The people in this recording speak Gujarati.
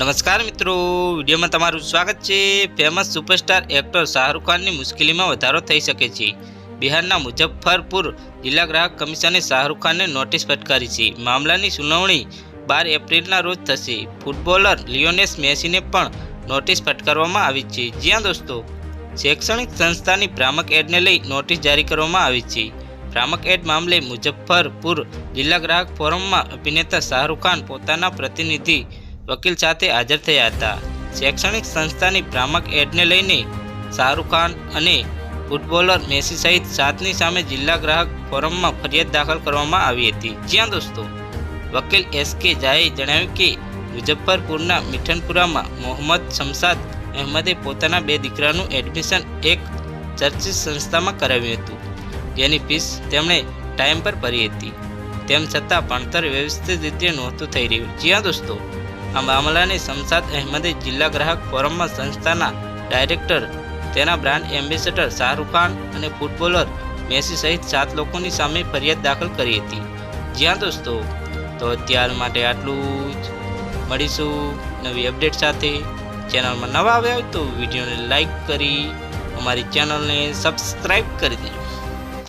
નમસ્કાર મિત્રો. વિડીયોમાં તમારું સ્વાગત છે. ફેમસ સુપરસ્ટાર એક્ટર શાહરૂખ ખાનની મુશ્કેલીમાં વધારો થઈ શકે છે. બિહારના મુઝફ્ફરપુર જિલ્લા ગ્રાહક કમિશને શાહરૂખ ખાનને નોટિસ ફટકારી છે. મામલાની સુનાવણી બાર એપ્રિલના રોજ થશે. ફૂટબોલર લિયોનેસ મેસીને પણ નોટિસ ફટકારવામાં આવી છે. જ્યાં દોસ્તો, શૈક્ષણિક સંસ્થાની ભ્રામક એડને લઈ નોટિસ જારી કરવામાં આવી છે. ભ્રામક એડ મામલે મુઝફ્ફરપુર જિલ્લા ગ્રાહક ફોરમમાં અભિનેતા શાહરૂખ ખાન પોતાના પ્રતિનિધિ વકીલ સાથે હાજર થયા હતા. શૈક્ષણિક સંસ્થાની ભ્રામક એડને લઈને શાહરૂખ ખાન અને ફૂટબોલર મેસી સહિત સાતની સામે જિલ્લા ગ્રાહક ફોરમમાં ફરિયાદ દાખલ કરવામાં આવી હતી. જ્યાં દોસ્તો, વકીલ એસ કે ઝાએ જણાવ્યું કે, મુઝફ્ફરપુરના મીઠનપુરામાં મોહમ્મદ શમસાદ અહેમદે પોતાના બે દીકરાનું એડમિશન એક ચર્ચિત સંસ્થામાં કરાવ્યું હતું. જેની ફીસ તેમણે ટાઈમ પર ભરી હતી. તેમ છતાં ભણતર વ્યવસ્થિત રીતે નહોતું થઈ રહ્યું. જ્યાં દોસ્તો આ મામલાને શમશાદ અહેમદે જિલ્લા ગ્રાહક ફોરમમાં સંસ્થાના ડાયરેક્ટર, તેના બ્રાન્ડ એમ્બેસેડર શાહરૂખ ખાન અને ફૂટબોલર મેસી સહિત સાત લોકોની સામે ફરિયાદ દાખલ કરી હતી. જ્યાં દોસ્તો, તો અત્યાર માટે આટલું જ. મળીશું નવી અપડેટ સાથે. ચેનલમાં નવા આવ્યા હોય તો વિડીયોને લાઈક કરી, અમારી ચેનલને સબસ્ક્રાઈબ કરી દેજો.